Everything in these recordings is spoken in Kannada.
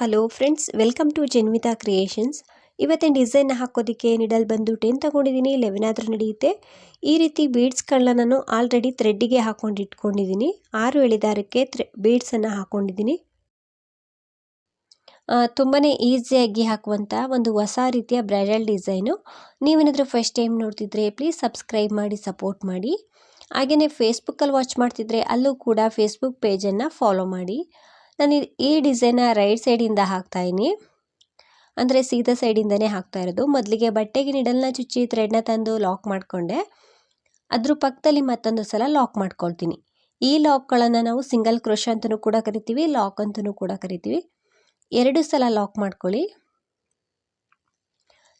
Hello friends welcome to Janvitha creations ಇವತ್ತಿನ ಡಿಸೈನ್ ಹಾಕೋದಕ್ಕೆ ನಿಡಲ್ ಬಂದು ಟೆನ್ ತಗೊಂಡಿದ್ದೀನಿ ಲೆವೆನ್ ಆದರೂ ನಡೆಯುತ್ತೆ. ಈ ರೀತಿ ಬೀಡ್ಸ್ಗಳನ್ನ ನಾನು ಆಲ್ರೆಡಿ ಥ್ರೆಡ್ಡಿಗೆ ಹಾಕೊಂಡು ಇಟ್ಕೊಂಡಿದ್ದೀನಿ. ಆರು ಎಳೆದಾರಕ್ಕೆ ಥ್ರೆ ಬೀಡ್ಸನ್ನು ಹಾಕ್ಕೊಂಡಿದ್ದೀನಿ ತುಂಬಾ ಈಸಿಯಾಗಿ ಹಾಕುವಂಥ ಒಂದು ಹೊಸ ರೀತಿಯ ಬ್ರೈಡಲ್ ಡಿಸೈನು ನೀವೇನಾದರೂ ಫಸ್ಟ್ ಟೈಮ್ ನೋಡ್ತಿದ್ರೆ ಪ್ಲೀಸ್ ಸಬ್ಸ್ಕ್ರೈಬ್ ಮಾಡಿ ಸಪೋರ್ಟ್ ಮಾಡಿ. ಹಾಗೆಯೇ ಫೇಸ್ಬುಕ್ಕಲ್ಲಿ ವಾಚ್ ಮಾಡ್ತಿದ್ರೆ ಅಲ್ಲೂ ಕೂಡ ಫೇಸ್ಬುಕ್ ಪೇಜನ್ನು ಫಾಲೋ ಮಾಡಿ. ನಾನು ಈ ಡಿಸೈನ ರೈಟ್ ಸೈಡಿಂದ ಹಾಕ್ತಾಯಿನಿ ಅಂದರೆ ಸೀದಾ ಸೈಡಿಂದನೇ ಹಾಕ್ತಾ ಇರೋದು. ಮೊದಲಿಗೆ ಬಟ್ಟೆಗೆ ನಿಡಲ್ನ ಚುಚ್ಚಿ ಥ್ರೆಡ್ನ ತಂದು ಲಾಕ್ ಮಾಡಿಕೊಂಡೆ. ಅದ್ರ ಪಕ್ಕದಲ್ಲಿ ಮತ್ತೊಂದು ಸಲ ಲಾಕ್ ಮಾಡ್ಕೊಳ್ತೀನಿ. ಈ ಲಾಕ್ಗಳನ್ನು ನಾವು ಸಿಂಗಲ್ ಕ್ರೋಶ ಅಂತಲೂ ಕೂಡ ಕರಿತೀವಿ ಲಾಕ್ ಅಂತಲೂ ಕೂಡ ಕರಿತೀವಿ. ಎರಡು ಸಲ ಲಾಕ್ ಮಾಡ್ಕೊಳ್ಳಿ.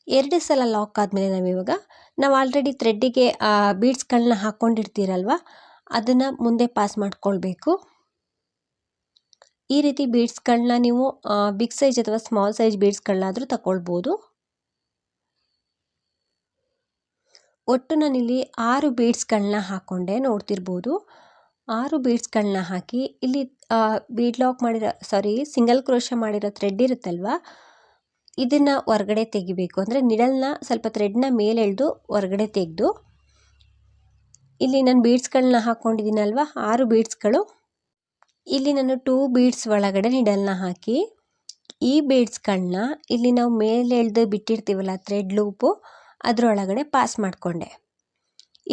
ಎರಡು ಸಲ ಲಾಕ್ ಆದಮೇಲೆ ನಾವಿವಾಗ ನಾವು ಆಲ್ರೆಡಿ ಥ್ರೆಡ್ಡಿಗೆ ಬೀಡ್ಸ್ಗಳನ್ನ ಹಾಕ್ಕೊಂಡಿರ್ತೀರಲ್ವ ಅದನ್ನು ಮುಂದೆ ಪಾಸ್ ಮಾಡ್ಕೊಳ್ಬೇಕು. ಈ ರೀತಿ ಬೀಡ್ಸ್ಗಳನ್ನ ನೀವು ಬಿಗ್ ಸೈಜ್ ಅಥವಾ ಸ್ಮಾಲ್ ಸೈಜ್ ಬೀಡ್ಸ್ಗಳನ್ನಾದರೂ ತಗೊಳ್ಬೋದು ಒಟ್ಟು ನಾನಿಲ್ಲಿ ಆರು ಬೀಡ್ಸ್ಗಳನ್ನ ಹಾಕ್ಕೊಂಡೆ ನೋಡ್ತಿರ್ಬೋದು. ಆರು ಬೀಡ್ಸ್ಗಳನ್ನ ಹಾಕಿ ಇಲ್ಲಿ ಬೀಡ್ ಲಾಕ್ ಮಾಡಿರೋ ಸಾರಿ ಸಿಂಗಲ್ ಕ್ರೋಶ ಮಾಡಿರೋ ಥ್ರೆಡ್ ಇರುತ್ತಲ್ವ? ಇದನ್ನು ಹೊರಗಡೆ ತೆಗಿಬೇಕು. ಅಂದರೆ ನಿಡಲ್ನ ಸ್ವಲ್ಪ ಥ್ರೆಡ್ನ ಮೇಲೆ ಎಳೆದು ಹೊರಗಡೆ ತೆಗೆದು, ಇಲ್ಲಿ ನಾನು ಬೀಡ್ಸ್ಗಳನ್ನ ಹಾಕ್ಕೊಂಡಿದ್ದೀನಲ್ವ ಆರು ಬೀಡ್ಸ್ಗಳು ಇಲ್ಲಿ ನಾನು ಟೂ ಬೀಡ್ಸ್ ಒಳಗಡೆ ನಿಡಲ್ನ ಹಾಕಿ, ಈ ಬೀಡ್ಸ್ಗಳನ್ನ ಇಲ್ಲಿ ನಾವು ಮೇಲೆ ಎಳೆದು ಬಿಟ್ಟಿರ್ತೀವಲ್ಲ ಥ್ರೆಡ್ ಲೂಪು ಅದರೊಳಗಡೆ ಪಾಸ್ ಮಾಡಿಕೊಂಡೆ.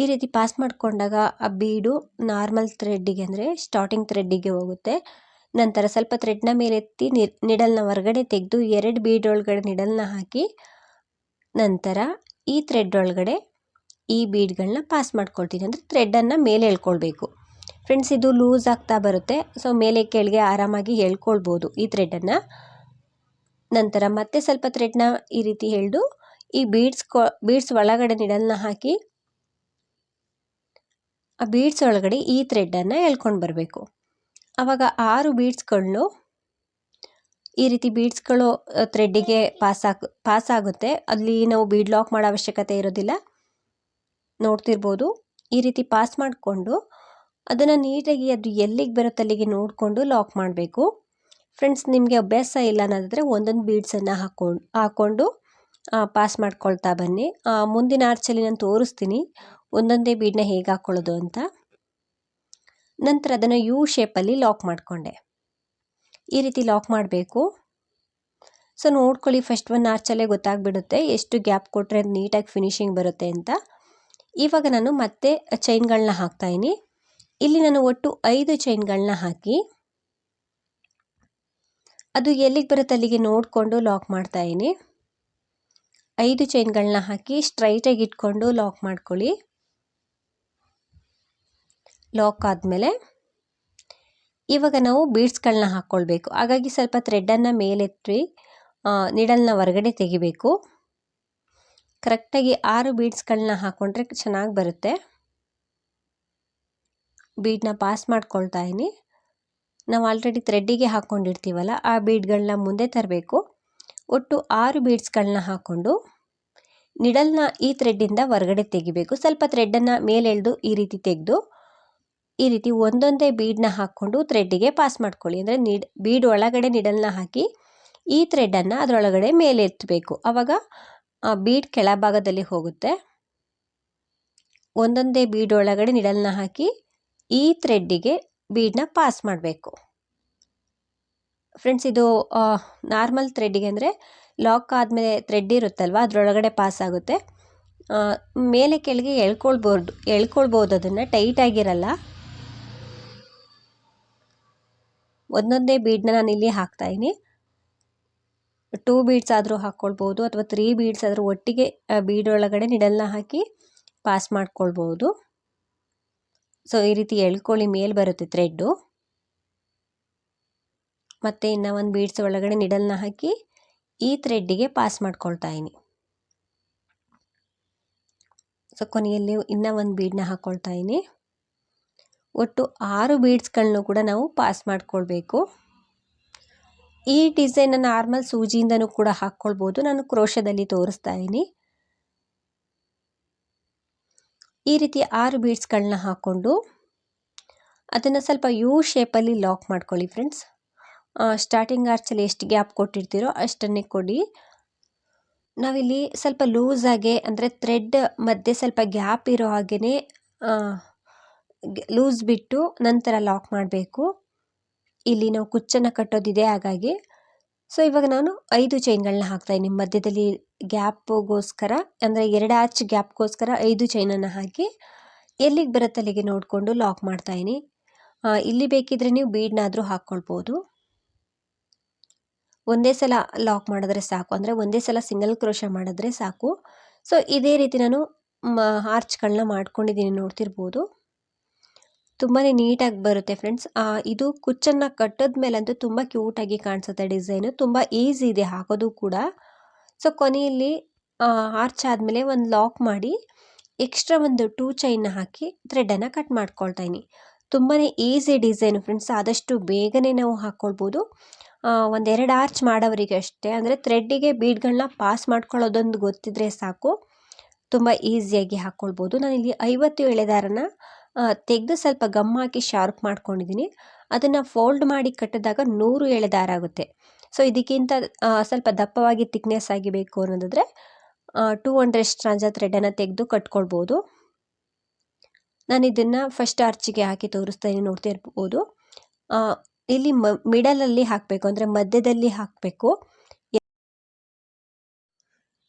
ಈ ರೀತಿ ಪಾಸ್ ಮಾಡಿಕೊಂಡಾಗ ಆ ಬೀಡು ನಾರ್ಮಲ್ ಥ್ರೆಡ್ಡಿಗೆ ಅಂದರೆ ಸ್ಟಾರ್ಟಿಂಗ್ ಥ್ರೆಡ್ಡಿಗೆ ಹೋಗುತ್ತೆ. ನಂತರ ಸ್ವಲ್ಪ ಥ್ರೆಡ್ನ ಮೇಲೆ ಎತ್ತಿ ನಿಡಲ್ನ ಹೊರಗಡೆ ತೆಗೆದು ಎರಡು ಬೀಡ್ ಒಳಗಡೆ ನಿಡಲ್ನ ಹಾಕಿ, ನಂತರ ಈ ಥ್ರೆಡ್ ಒಳಗಡೆ ಈ ಬೀಡ್ಗಳನ್ನ ಪಾಸ್ ಮಾಡ್ಕೊಳ್ತೀನಿ. ಅಂದರೆ ಥ್ರೆಡ್ಡನ್ನು ಮೇಲೆ ಎಳ್ಕೊಳ್ಬೇಕು. ಫ್ರೆಂಡ್ಸ್ ಇದು ಲೂಸ್ ಆಗ್ತಾ ಬರುತ್ತೆ. ಸೊ ಮೇಲೆ ಕೆಳಗೆ ಆರಾಮಾಗಿ ಎಳ್ಕೊಳ್ಬೋದು ಈ ಥ್ರೆಡನ್ನು ನಂತರ ಮತ್ತೆ ಸ್ವಲ್ಪ ಥ್ರೆಡ್ನ ಈ ರೀತಿ ಎಳೆದು ಈ ಬೀಡ್ಸ್ ಬೀಡ್ಸ್ ಒಳಗಡೆ ನಿಡಲ್ನ ಹಾಕಿ, ಆ ಬೀಡ್ಸ್ ಒಳಗಡೆ ಈ ಥ್ರೆಡ್ಡನ್ನು ಎಳ್ಕೊಂಡು ಬರಬೇಕು. ಆವಾಗ ಆರು ಬೀಡ್ಸ್ಗಳನ್ನು ಈ ರೀತಿ ಬೀಡ್ಸ್ಗಳು ಥ್ರೆಡ್ಡಿಗೆ ಪಾಸ್ ಆಗ ಪಾಸ್ ಆಗುತ್ತೆ. ಅಲ್ಲಿ ನಾವು ಬೀಡ್ ಲಾಕ್ ಮಾಡೋ ಅವಶ್ಯಕತೆ ಇರೋದಿಲ್ಲ. ನೋಡ್ತಿರ್ಬೋದು. ಈ ರೀತಿ ಪಾಸ್ ಮಾಡಿಕೊಂಡು ಅದನ್ನು ನೀಟಾಗಿ ಅದು ಎಲ್ಲಿಗೆ ಬರುತ್ತೆ ಅಲ್ಲಿಗೆ ನೋಡಿಕೊಂಡು ಲಾಕ್ ಮಾಡಬೇಕು. ಫ್ರೆಂಡ್ಸ್ ನಿಮಗೆ ಅಭ್ಯಾಸ ಇಲ್ಲ ಅನ್ನೋದಾದರೆ ಒಂದೊಂದು ಬೀಡ್ಸನ್ನು ಹಾಕ್ಕೊಂಡು ಹಾಕ್ಕೊಂಡು ಪಾಸ್ ಮಾಡ್ಕೊಳ್ತಾ ಬನ್ನಿ. ಮುಂದಿನ ಆರ್ಚಲ್ಲಿ ನಾನು ತೋರಿಸ್ತೀನಿ ಒಂದೊಂದೇ ಬೀಡನ್ನ ಹೇಗೆ ಹಾಕ್ಕೊಳ್ಳೋದು ಅಂತ. ನಂತರ ಅದನ್ನು ಯು ಶೇಪಲ್ಲಿ ಲಾಕ್ ಮಾಡಿಕೊಂಡೆ. ಈ ರೀತಿ ಲಾಕ್ ಮಾಡಬೇಕು. ಸೊ ನೋಡ್ಕೊಳ್ಳಿ ಫಸ್ಟ್ ಒನ್ ಆರ್ಚಲ್ಲೇ ಗೊತ್ತಾಗ್ಬಿಡುತ್ತೆ ಎಷ್ಟು ಗ್ಯಾಪ್ ಕೊಟ್ಟರೆ ಅದು ನೀಟಾಗಿ ಫಿನಿಶಿಂಗ್ ಬರುತ್ತೆ ಅಂತ. ಇವಾಗ ನಾನು ಮತ್ತೆ ಚೈನ್ಗಳನ್ನ ಹಾಕ್ತಾಯಿನಿ ಇಲ್ಲಿ ನಾನು ಒಟ್ಟು ಐದು ಚೈನ್ಗಳನ್ನ ಹಾಕಿ, ಅದು ಎಲ್ಲಿಗೆ ಬರುತ್ತೆ ಅಲ್ಲಿಗೆ ನೋಡಿಕೊಂಡು ಲಾಕ್ ಮಾಡ್ತಾ ಇದ್ದೀನಿ. ಐದು ಚೈನ್ಗಳನ್ನ ಹಾಕಿ ಸ್ಟ್ರೈಟಾಗಿ ಇಟ್ಕೊಂಡು ಲಾಕ್ ಮಾಡ್ಕೊಳ್ಳಿ. ಲಾಕ್ ಆದಮೇಲೆ ಇವಾಗ ನಾವು ಬೀಡ್ಸ್ಗಳನ್ನ ಹಾಕ್ಕೊಳ್ಬೇಕು. ಹಾಗಾಗಿ ಸ್ವಲ್ಪ ಥ್ರೆಡ್ಡನ್ನು ಮೇಲೆತ್ತಿ ನಿಡಲ್ನ ಹೊರಗಡೆ ತೆಗಿಬೇಕು. ಕರೆಕ್ಟಾಗಿ ಆರು ಬೀಡ್ಸ್ಗಳನ್ನ ಹಾಕ್ಕೊಂಡ್ರೆ ಚೆನ್ನಾಗಿ ಬರುತ್ತೆ. ಬೀಡನ್ನ ಪಾಸ್ ಮಾಡ್ಕೊಳ್ತಾ ಇದ್ದೀನಿ ನಾವು ಆಲ್ರೆಡಿ ಥ್ರೆಡ್ಡಿಗೆ ಹಾಕ್ಕೊಂಡಿರ್ತೀವಲ್ಲ ಆ ಬೀಡ್ಗಳನ್ನ ಮುಂದೆ ತರಬೇಕು. ಒಟ್ಟು ಆರು ಬೀಡ್ಸ್ಗಳನ್ನ ಹಾಕ್ಕೊಂಡು ನಿಡಲ್ನ ಈ ಥ್ರೆಡ್ಡಿಂದ ಹೊರಗಡೆ ತೆಗಿಬೇಕು. ಸ್ವಲ್ಪ ಥ್ರೆಡ್ಡನ್ನು ಮೇಲೆಳೆದು ಈ ರೀತಿ ತೆಗೆದು, ಈ ರೀತಿ ಒಂದೊಂದೇ ಬೀಡನ್ನ ಹಾಕ್ಕೊಂಡು ಥ್ರೆಡ್ಡಿಗೆ ಪಾಸ್ ಮಾಡ್ಕೊಳ್ಳಿ. ಅಂದರೆ ನಿಡ್, ಬೀಡ್ ಒಳಗಡೆ ನಿಡಲ್ನ ಹಾಕಿ, ಈ ಥ್ರೆಡ್ಡನ್ನು ಅದರೊಳಗಡೆ ಮೇಲೆ ಎತ್ತಬೇಕು ಆವಾಗ ಬೀಡ್ ಕೆಳಭಾಗದಲ್ಲಿ ಹೋಗುತ್ತೆ. ಒಂದೊಂದೇ ಬೀಡ್ ಒಳಗಡೆ ನಿಡಲ್ನ ಹಾಕಿ ಈ ಥ್ರೆಡ್ಡಿಗೆ ಬೀಡನ್ನ ಪಾಸ್ ಮಾಡಬೇಕು. ಫ್ರೆಂಡ್ಸ್, ಇದು ನಾರ್ಮಲ್ ಥ್ರೆಡ್ಡಿಗೆ ಅಂದರೆ ಲಾಕ್ ಆದಮೇಲೆ ಥ್ರೆಡ್ ಇರುತ್ತಲ್ವ? ಅದರೊಳಗಡೆ ಪಾಸ್ ಆಗುತ್ತೆ. ಮೇಲೆ ಕೆಳಗೆ ಎಳ್ಕೊಳ್ಬೋದು ಎಳ್ಕೊಳ್ಬೋದು ಅದನ್ನು ಟೈಟಾಗಿರಲ್ಲ ಒಂದೊಂದೇ ಬೀಡನ್ನ ನಾನು ಇಲ್ಲಿ ಹಾಕ್ತಾಯಿನಿ ಟೂ ಬೀಡ್ಸ್ ಆದರೂ ಹಾಕ್ಕೊಳ್ಬೋದು ಅಥವಾ ತ್ರೀ ಬೀಡ್ಸ್ ಆದರೂ ಒಟ್ಟಿಗೆ ಬೀಡ್ ಒಳಗಡೆ ನಿಡಲ್ನ ಹಾಕಿ ಪಾಸ್ ಮಾಡ್ಕೊಳ್ಬೋದು. ಸೊ ಈ ರೀತಿ ಎಳ್ಕೊಳ್ಳಿ ಮೇಲೆ ಬರುತ್ತೆ ಥ್ರೆಡ್ಡು ಮತ್ತು ಇನ್ನು ಒಂದು ಬೀಡ್ಸ್ ಒಳಗಡೆ ನಿಡಲ್ನ ಹಾಕಿ ಈ ಥ್ರೆಡ್ಡಿಗೆ ಪಾಸ್ ಮಾಡ್ಕೊಳ್ತಾ ಇದ್ದೀನಿ ಸೊ ಕೊನೆಯಲ್ಲಿ ಇನ್ನೂ ಒಂದು ಬೀಡನ್ನ ಹಾಕ್ಕೊಳ್ತಾ ಇದ್ದೀನಿ ಒಟ್ಟು ಆರು ಬೀಡ್ಸ್ಗಳನ್ನೂ ಕೂಡ ನಾವು ಪಾಸ್ ಮಾಡಿಕೊಳ್ಬೇಕು. ಈ ಡಿಸೈನ ನಾರ್ಮಲ್ ಸೂಜಿಯಿಂದನೂ ಕೂಡ ಹಾಕ್ಕೊಳ್ಬೋದು ನಾನು ಕ್ರೋಶದಲ್ಲಿ ತೋರಿಸ್ತಾ ಇದ್ದೀನಿ ಈ ರೀತಿ ಆರು ಬೀಡ್ಸ್ಗಳನ್ನ ಹಾಕ್ಕೊಂಡು ಅದನ್ನು ಸ್ವಲ್ಪ ಯು ಶೇಪಲ್ಲಿ ಲಾಕ್ ಮಾಡ್ಕೊಳ್ಳಿ ಫ್ರೆಂಡ್ಸ್. ಸ್ಟಾರ್ಟಿಂಗ್ ಆರ್ಚಲ್ಲಿ ಎಷ್ಟು ಗ್ಯಾಪ್ ಕೊಟ್ಟಿರ್ತೀರೋ ಅಷ್ಟನ್ನೇ ಕೊಡಿ. ನಾವಿಲ್ಲಿ ಸ್ವಲ್ಪ ಲೂಸಾಗೆ ಅಂದರೆ ಥ್ರೆಡ್ ಮಧ್ಯೆ ಸ್ವಲ್ಪ ಗ್ಯಾಪ್ ಇರೋ ಹಾಗೆಯೇ ಲೂಸ್ ಬಿಟ್ಟು ನಂತರ ಲಾಕ್ ಮಾಡಬೇಕು. ಇಲ್ಲಿ ನಾವು ಕುಚ್ಚನ್ನು ಕಟ್ಟೋದಿದೆ ಹಾಗಾಗಿ. ಸೊ ಇವಾಗ ನಾನು ಐದು ಚೈನ್ಗಳನ್ನ ಹಾಕ್ತಾಯಿದ್ದೀನಿ ಮಧ್ಯದಲ್ಲಿ ಗ್ಯಾಪ್ಗೋಸ್ಕರ ಅಂದರೆ ಎರಡು ಆಚ್ ಗ್ಯಾಪ್ಗೋಸ್ಕರ ಐದು ಚೈನನ್ನು ಹಾಕಿ, ಎಲ್ಲಿಗೆ ಬರುತ್ತೆ ಅಲ್ಲಿಗೆ ನೋಡಿಕೊಂಡು ಲಾಕ್ ಮಾಡ್ತಾಯಿನಿ ಇಲ್ಲಿ ಬೇಕಿದ್ರೆ ನೀವು ಬೀಡ್ನಾದರೂ ಹಾಕ್ಕೊಳ್ಬೋದು. ಒಂದೇ ಸಲ ಲಾಕ್ ಮಾಡಿದ್ರೆ ಸಾಕು. ಅಂದರೆ ಒಂದೇ ಸಲ ಸಿಂಗಲ್ ಕ್ರೋಶ ಮಾಡಿದ್ರೆ ಸಾಕು. ಸೊ ಇದೇ ರೀತಿ ನಾನು ಆರ್ಚ್ಗಳನ್ನ ಮಾಡ್ಕೊಂಡಿದ್ದೀನಿ ನೋಡ್ತಿರ್ಬೋದು. ತುಂಬಾ ನೀಟಾಗಿ ಬರುತ್ತೆ ಫ್ರೆಂಡ್ಸ್. ಇದು ಕುಚ್ಚನ್ನು ಕಟ್ಟದ ಮೇಲಂತೂ ತುಂಬ ಕ್ಯೂಟಾಗಿ ಕಾಣಿಸುತ್ತೆ ಡಿಸೈನು. ತುಂಬ ಈಸಿ ಇದೆ ಹಾಕೋದು ಕೂಡ. ಸೊ, ಕೊನೆಯಲ್ಲಿ ಆರ್ಚ್ ಆದಮೇಲೆ ಒಂದು ಲಾಕ್ ಮಾಡಿ, ಎಕ್ಸ್ಟ್ರಾ ಒಂದು ಟೂ ಚೈನ್ನ ಹಾಕಿ ಥ್ರೆಡನ್ನು ಕಟ್ ಮಾಡ್ಕೊಳ್ತಾ ತುಂಬಾ ಈಸಿ ಡಿಸೈನು ಫ್ರೆಂಡ್ಸ್. ಆದಷ್ಟು ಬೇಗನೆ ನಾವು ಹಾಕ್ಕೊಳ್ಬೋದು ಒಂದೆರಡು ಆರ್ಚ್ ಮಾಡೋವರಿಗೆ ಅಷ್ಟೇ. ಅಂದರೆ ಥ್ರೆಡ್ಡಿಗೆ ಬೀಡ್ಗಳನ್ನ ಪಾಸ್ ಮಾಡ್ಕೊಳ್ಳೋದೊಂದು ಗೊತ್ತಿದ್ರೆ ಸಾಕು. ತುಂಬ ಈಸಿಯಾಗಿ ಹಾಕ್ಕೊಳ್ಬೋದು ನಾನಿಲ್ಲಿ ಐವತ್ತು ಎಳೆದಾರನ ತೆಗೆದು ಸ್ವಲ್ಪ ಗಮ್ ಹಾಕಿ ಶಾರ್ಪ್ ಮಾಡ್ಕೊಂಡಿದ್ದೀನಿ ಅದನ್ನು ಫೋಲ್ಡ್ ಮಾಡಿ ಕಟ್ಟಿದಾಗ ನೂರು ಎಳೆದಾರ ಆಗುತ್ತೆ. ಸೊ ಇದಕ್ಕಿಂತ ಸ್ವಲ್ಪ ದಪ್ಪವಾಗಿ ತಿಕ್ನೆಸ್ ಆಗಿ ಬೇಕು ಅನ್ನೋದಾದರೆ ಟೂ ಹಂಡ್ರೆಡ್ ಸ್ಟ್ರಾಂಜಾ ಥ್ರೆಡನ್ನು ತೆಗೆದು ಕಟ್ಕೊಳ್ಬೋದು. ನಾನು ಇದನ್ನು ಫಸ್ಟ್ ಆರ್ಚಿಗೆ ಹಾಕಿ ತೋರಿಸ್ತಾ ಇದ್ದೀನಿ ನೋಡ್ತಾ ಇರ್ಬೋದು ಇಲ್ಲಿ ಮ ಮಿಡಲಲ್ಲಿ ಹಾಕಬೇಕು, ಅಂದರೆ ಮಧ್ಯದಲ್ಲಿ ಹಾಕಬೇಕು.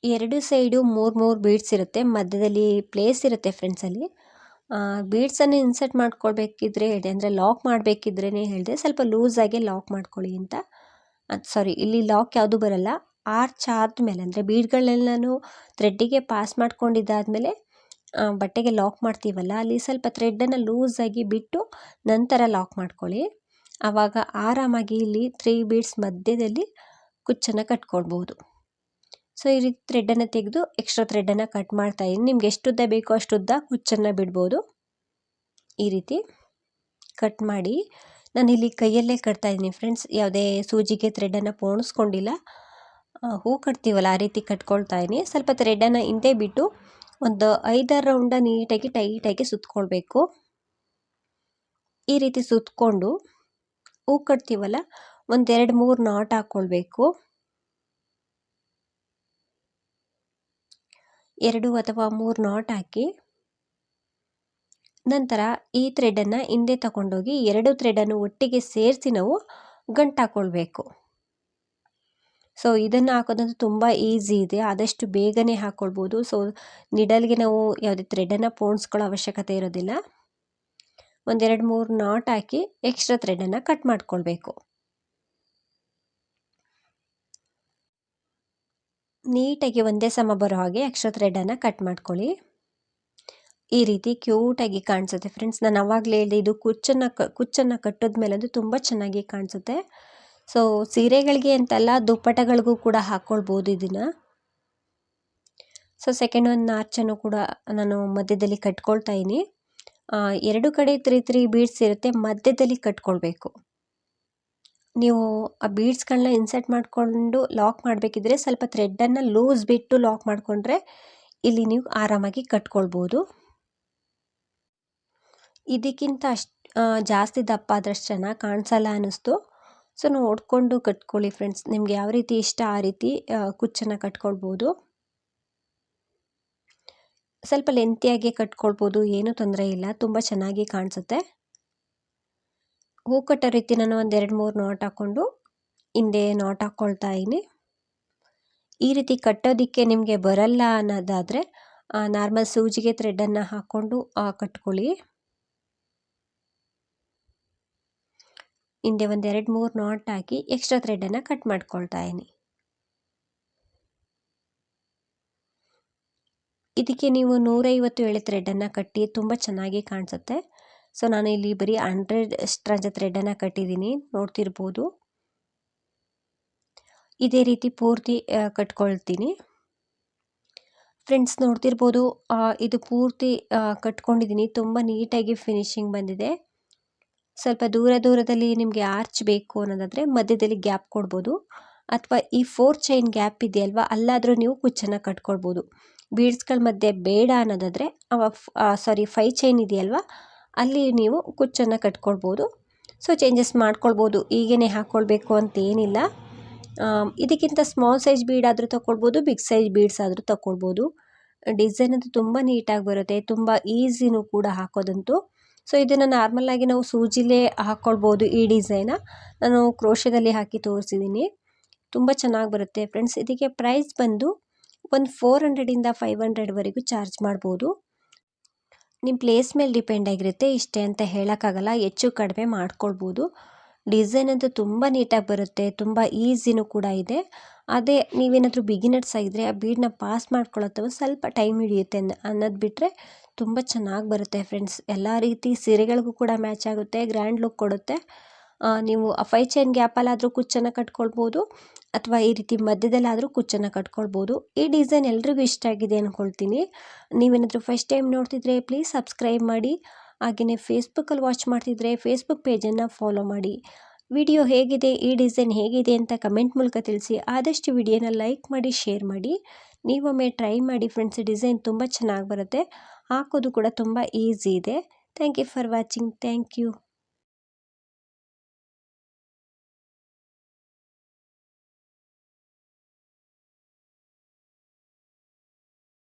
ಎರಡು ಸೈಡು ಮೂರು ಮೂರು ಬೀಡ್ಸ್ ಇರುತ್ತೆ, ಮಧ್ಯದಲ್ಲಿ ಪ್ಲೇಸ್ ಇರುತ್ತೆ ಫ್ರೆಂಡ್ಸಲ್ಲಿ ಬೀಡ್ಸನ್ನು ಇನ್ಸರ್ಟ್ ಮಾಡ್ಕೊಳ್ಬೇಕಿದ್ರೆ ಹೇಳಿದೆ ಅಂದರೆ ಲಾಕ್ ಮಾಡಬೇಕಿದ್ರೇ ಹೇಳಿದೆ, ಸ್ವಲ್ಪ ಲೂಸಾಗೆ ಲಾಕ್ ಮಾಡ್ಕೊಳ್ಳಿ ಅಂತ. ಅದು ಸಾರಿ ಇಲ್ಲಿ ಲಾಕ್ ಯಾವುದು ಬರಲ್ಲ. ಆರ್ಚ್ ಆದಮೇಲೆ, ಅಂದರೆ ಬೀಡ್ಗಳನ್ನೆಲ್ಲನೂ ಥ್ರೆಡ್ಡಿಗೆ ಪಾಸ್ ಮಾಡ್ಕೊಂಡಿದ್ದಾದಮೇಲೆ ಬಟ್ಟೆಗೆ ಲಾಕ್ ಮಾಡ್ತೀವಲ್ಲ, ಅಲ್ಲಿ ಸ್ವಲ್ಪ ಥ್ರೆಡ್ಡನ್ನು ಲೂಸಾಗಿ ಬಿಟ್ಟು ನಂತರ ಲಾಕ್ ಮಾಡ್ಕೊಳ್ಳಿ. ಆವಾಗ ಆರಾಮಾಗಿ ಇಲ್ಲಿ ತ್ರೀ ಬೀಡ್ಸ್ ಮಧ್ಯದಲ್ಲಿ ಕುಚ್ಚನ್ನು ಕಟ್ಕೊಳ್ಬೋದು. ಸೊ ಈ ರೀತಿ ಥ್ರೆಡ್ಡನ್ನು ತೆಗೆದು ಎಕ್ಸ್ಟ್ರಾ ಥ್ರೆಡ್ಡನ್ನು ಕಟ್ ಮಾಡ್ತಾ ಇದ್ದೀನಿ. ನಿಮ್ಗೆ ಎಷ್ಟು ಉದ್ದ ಬೇಕೋ ಅಷ್ಟು ಉದ್ದ ಕುಚ್ಚನ್ನು ಬಿಡ್ಬೋದು. ಈ ರೀತಿ ಕಟ್ ಮಾಡಿ ನಾನು ಇಲ್ಲಿ ಕೈಯಲ್ಲೇ ಕಟ್ತಾ ಇದ್ದೀನಿ ಫ್ರೆಂಡ್ಸ್ ಯಾವುದೇ ಸೂಜಿಗೆ ಥ್ರೆಡನ್ನು ಪೋಣಿಸ್ಕೊಂಡಿಲ್ಲ. ಹೂ ಕಟ್ತೀವಲ್ಲ, ಆ ರೀತಿ ಕಟ್ಕೊಳ್ತಾ ಇದ್ದೀನಿ. ಸ್ವಲ್ಪ ಥ್ರೆಡನ್ನು ಹಿಂದೆ ಬಿಟ್ಟು ಒಂದು ಐದಾರು ರೌಂಡ ನೀಟಾಗಿ ಟೈಟಾಗಿ ಸುತ್ಕೊಳ್ಬೇಕು. ಈ ರೀತಿ ಸುತ್ತಕೊಂಡು ಹೂ ಕಟ್ತೀವಲ್ಲ, ಒಂದೆರಡು ಮೂರು ನಾಟ್ ಹಾಕ್ಕೊಳ್ಬೇಕು ಎರಡು ಅಥವಾ ಮೂರು ನಾಟ್ ಹಾಕಿ, ನಂತರ ಈ ಥ್ರೆಡನ್ನು ಹಿಂದೆ ತಗೊಂಡೋಗಿ ಎರಡು ಥ್ರೆಡನ್ನು ಒಟ್ಟಿಗೆ ಸೇರಿಸಿ ನಾವು ಗಂಟು ಹಾಕ್ಕೊಳ್ಬೇಕು ಸೊ ಇದನ್ನು ಹಾಕೋದಂತೂ ತುಂಬ ಈಸಿ ಇದೆ. ಆದಷ್ಟು ಬೇಗನೆ ಹಾಕ್ಕೊಳ್ಬೋದು ಸೊ ನಿಡಲ್ಗೆ ನಾವು ಯಾವುದೇ ಥ್ರೆಡನ್ನು ಪೋಣಿಸ್ಕೊಳ್ಳೋ ಅವಶ್ಯಕತೆ ಇರೋದಿಲ್ಲ. ಒಂದೆರಡು ಮೂರು ನಾಟ್ ಹಾಕಿ ಎಕ್ಸ್ಟ್ರಾ ಥ್ರೆಡನ್ನು ಕಟ್ ಮಾಡ್ಕೊಳ್ಬೇಕು. ನೀಟಾಗಿ ಒಂದೇ ಸಮ ಬರೋ ಹಾಗೆ ಎಕ್ಸ್ಟ್ರಾ ಥ್ರೆಡನ್ನು ಕಟ್ ಮಾಡ್ಕೊಳ್ಳಿ. ಈ ರೀತಿ ಕ್ಯೂಟಾಗಿ ಕಾಣಿಸುತ್ತೆ ಫ್ರೆಂಡ್ಸ್ ನಾನು ಅವಾಗಲೇ ಹೇಳಿದೆ, ಇದು ಕುಚ್ಚನ್ನು ಕ, ಕುಚ್ಚನ್ನು ಕಟ್ಟೋದ್ಮೇಲೆ ಅದು ತುಂಬ ಚೆನ್ನಾಗಿ ಕಾಣಿಸುತ್ತೆ. ಸೊ ಸೀರೆಗಳಿಗೆ ಅಂತಲ್ಲ ದುಪ್ಪಟಗಳಿಗೂ ಕೂಡ ಹಾಕ್ಕೊಳ್ಬೋದು ಇದನ್ನು. ಸೊ ಸೆಕೆಂಡ್ ಒಂದು ನಾರ್ಚನ್ನು ಕೂಡ ನಾನು ಮಧ್ಯದಲ್ಲಿ ಕಟ್ಕೊಳ್ತಾ ಇದ್ದೀನಿ. ಎರಡು ಕಡೆ ತ್ರೀ ತ್ರೀ ಬೀಡ್ಸ್ ಇರುತ್ತೆ, ಮಧ್ಯದಲ್ಲಿ ಕಟ್ಕೊಳ್ಬೇಕು. ನೀವು ಆ ಬೀಡ್ಸ್ಗಳನ್ನ ಇನ್ಸರ್ಟ್ ಮಾಡಿಕೊಂಡು ಲಾಕ್ ಮಾಡಬೇಕಿದ್ರೆ ಸ್ವಲ್ಪ ಥ್ರೆಡ್ಡನ್ನು ಲೂಸ್ ಬಿಟ್ಟು ಲಾಕ್ ಮಾಡಿಕೊಂಡ್ರೆ ಇಲ್ಲಿ ನೀವು ಆರಾಮಾಗಿ ಕಟ್ಕೊಳ್ಬೋದು. ಇದಕ್ಕಿಂತ ಅಷ್ಟು ಜಾಸ್ತಿ ದಪ್ಪ ಆದಷ್ಟು ಚೆನ್ನಾಗಿ ಕಾಣಿಸಲ್ಲ ಅನ್ನಿಸ್ತು. ಸೊ, ನೋಡಿಕೊಂಡು ಕಟ್ಕೊಳ್ಳಿ ಫ್ರೆಂಡ್ಸ್. ನಿಮ್ಗೆ ಯಾವ ರೀತಿ ಇಷ್ಟ ಆ ರೀತಿ ಕುಚ್ಚನ್ನು ಕಟ್ಕೊಳ್ಬೋದು. ಸ್ವಲ್ಪ ಲೆಂತಿಯಾಗಿ ಕಟ್ಕೊಳ್ಬೋದು. ಏನೂ ತೊಂದರೆ ಇಲ್ಲ. ತುಂಬ ಚೆನ್ನಾಗಿ ಕಾಣಿಸುತ್ತೆ. ಹೂ ಕಟ್ಟೋ ರೀತಿ ನಾನು ಒಂದು ಎರಡು ಮೂರು ನಾಟ್ ಹಾಕ್ಕೊಂಡು ಹಿಂದೆ ನಾಟ್ ಹಾಕ್ಕೊಳ್ತಾ ಇದ್ದೀನಿ. ಈ ರೀತಿ ಕಟ್ಟೋದಕ್ಕೆ ನಿಮಗೆ ಬರಲ್ಲ ಅನ್ನೋದಾದರೆ ನಾರ್ಮಲ್ ಸೂಜಿಗೆ ಥ್ರೆಡನ್ನು ಹಾಕ್ಕೊಂಡು ಕಟ್ಕೊಳ್ಳಿ. ಹಿಂದೆ ಒಂದು ಎರಡು ಮೂರು ನಾಟ್ ಹಾಕಿ ಎಕ್ಸ್ಟ್ರಾ ಥ್ರೆಡನ್ನು ಕಟ್ ಮಾಡ್ಕೊಳ್ತಾ ಇದ್ದೀನಿ. ಇದಕ್ಕೆ ನೀವು ನೂರೈವತ್ತು ಎಳೆ ಥ್ರೆಡನ್ನು ಕಟ್ಟಿ ತುಂಬ ಚೆನ್ನಾಗಿ ಕಾಣಿಸುತ್ತೆ. ಸೊ, ನಾನು ಇಲ್ಲಿ ಬರೀ ಹಂಡ್ರೆಡ್ ಸ್ಟ್ರಾಂಜ್ ಥ್ರೆಡನ್ನು ಕಟ್ಟಿದ್ದೀನಿ. ನೋಡ್ತಿರ್ಬೋದು. ಇದೇ ರೀತಿ ಪೂರ್ತಿ ಕಟ್ಕೊಳ್ತೀನಿ. ಫ್ರೆಂಡ್ಸ್ ನೋಡ್ತಿರ್ಬೋದು ಇದು ಪೂರ್ತಿ ಕಟ್ಕೊಂಡಿದ್ದೀನಿ. ತುಂಬ ನೀಟಾಗಿ ಫಿನಿಶಿಂಗ್ ಬಂದಿದೆ. ಸ್ವಲ್ಪ ದೂರ ದೂರದಲ್ಲಿ ನಿಮಗೆ ಆರ್ಚ್ ಬೇಕು ಅನ್ನೋದಾದರೆ ಮಧ್ಯದಲ್ಲಿ ಗ್ಯಾಪ್ ಕೊಡ್ಬೋದು. ಅಥವಾ ಈ ಫೋರ್ ಚೈನ್ ಗ್ಯಾಪ್ ಇದೆಯಲ್ವಾ, ಅಲ್ಲಾದರೂ ನೀವು ಕುಚ್ಚನ್ನು ಕಟ್ಕೊಳ್ಬೋದು. ಬೀಡ್ಸ್ಗಳ ಮಧ್ಯೆ ಬೇಡ ಅನ್ನೋದಾದರೆ ಸಾರಿ ಫೈ ಚೈನ್ ಇದೆಯಲ್ವಾ ಅಲ್ಲಿ ನೀವು ಕುಚ್ಚನ್ನು ಕಟ್ಕೊಳ್ಬೋದು. ಸೊ ಚೇಂಜಸ್ ಮಾಡ್ಕೊಳ್ಬೋದು. ಹೀಗೇ ಹಾಕ್ಕೊಳ್ಬೇಕು ಅಂತೇನಿಲ್ಲ. ಇದಕ್ಕಿಂತ ಸ್ಮಾಲ್ ಸೈಜ್ ಬೀಡ್ ಆದರೂ ತಗೊಳ್ಬೋದು ಬಿಗ್ ಸೈಜ್ ಬೀಡ್ಸ್ ಆದರೂ ತಗೊಳ್ಬೋದು ಡಿಸೈನ್ ಅಂತೂ ತುಂಬ ನೀಟಾಗಿ ಬರುತ್ತೆ. ತುಂಬ ಈಸಿನೂ ಕೂಡ ಹಾಕೋದಂತೂ. ಸೊ ಇದನ್ನು ನಾರ್ಮಲಾಗಿ ನಾವು ಸೂಜಿಲೇ ಹಾಕ್ಕೊಳ್ಬೋದು ಈ ಡಿಸೈನ ನಾನು ಕ್ರೋಶದಲ್ಲಿ ಹಾಕಿ ತೋರಿಸಿದ್ದೀನಿ ತುಂಬ ಚೆನ್ನಾಗಿ ಬರುತ್ತೆ. ಫ್ರೆಂಡ್ಸ್ ಇದಕ್ಕೆ ಪ್ರೈಸ್ ಬಂದು ಒಂದು ಫೋರ್ ಹಂಡ್ರೆಡಿಂದ ಫೈವ್ ಹಂಡ್ರೆಡ್ವರೆಗೂ ಚಾರ್ಜ್ ಮಾಡ್ಬೋದು. ನಿಮ್ಮ ಪ್ಲೇಸ್ ಮೇಲೆ ಡಿಪೆಂಡ್ ಆಗಿರುತ್ತೆ, ಇಷ್ಟೇ ಅಂತ ಹೇಳೋಕ್ಕಾಗಲ್ಲ, ಹೆಚ್ಚು ಕಡಿಮೆ ಮಾಡ್ಕೊಳ್ಬೋದು. ಡಿಸೈನ್ ಅಂತೂ ತುಂಬ ನೀಟಾಗಿ ಬರುತ್ತೆ, ತುಂಬ ಈಸಿನೂ ಕೂಡ ಇದೆ. ಅದೇ ನೀವೇನಾದರೂ ಬಿಗಿನರ್ಸ್ ಆಗಿದ್ದರೆ ಆ ಬೀಡನ್ನ ಪಾಸ್ ಮಾಡ್ಕೊಳ್ಳೋ ಸ್ವಲ್ಪ ಟೈಮ್ ಹಿಡಿಯುತ್ತೆ ಅನ್ನೋದು ಬಿಟ್ಟರೆ ತುಂಬ ಚೆನ್ನಾಗಿ ಬರುತ್ತೆ ಫ್ರೆಂಡ್ಸ್ ಎಲ್ಲ ರೀತಿ ಸೀರೆಗಳಿಗೂ ಕೂಡ ಮ್ಯಾಚ್ ಆಗುತ್ತೆ ಗ್ರ್ಯಾಂಡ್ ಲುಕ್ ಕೊಡುತ್ತೆ. ನೀವು ಫೈ ಚೈನ್ ಗ್ಯಾಪಲ್ಲಾದರೂ ಕುಚ್ಚನ್ನು ಕಟ್ಕೊಳ್ಬೋದು. ಅಥವಾ ಈ ರೀತಿ ಮಧ್ಯದಲ್ಲಾದರೂ ಕುಚ್ಚನ್ನು ಕಟ್ಕೊಳ್ಬೋದು. ಈ ಡಿಸೈನ್ ಎಲ್ರಿಗೂ ಇಷ್ಟ ಆಗಿದೆ ಅಂದ್ಕೊಳ್ತೀನಿ ನೀವೇನಾದರೂ ಫಸ್ಟ್ ಟೈಮ್ ನೋಡ್ತಿದ್ರೆ ಪ್ಲೀಸ್ ಸಬ್ಸ್ಕ್ರೈಬ್ ಮಾಡಿ. ಹಾಗೆಯೇ ಫೇಸ್ಬುಕ್ಕಲ್ಲಿ ವಾಚ್ ಮಾಡ್ತಿದ್ರೆ ಫೇಸ್ಬುಕ್ ಪೇಜನ್ನು ಫಾಲೋ ಮಾಡಿ. ವಿಡಿಯೋ ಹೇಗಿದೆ, ಈ ಡಿಸೈನ್ ಹೇಗಿದೆ ಅಂತ ಕಮೆಂಟ್ ಮೂಲಕ ತಿಳಿಸಿ. ಆದಷ್ಟು ವಿಡಿಯೋನ ಲೈಕ್ ಮಾಡಿ ಶೇರ್ ಮಾಡಿ. ನೀವೊಮ್ಮೆ ಟ್ರೈ ಮಾಡಿ ಫ್ರೆಂಡ್ಸ್ ಡಿಸೈನ್ ತುಂಬ ಚೆನ್ನಾಗಿ ಬರುತ್ತೆ. ಹಾಕೋದು ಕೂಡ ತುಂಬ ಈಸಿ ಇದೆ. Thank you for watching thank you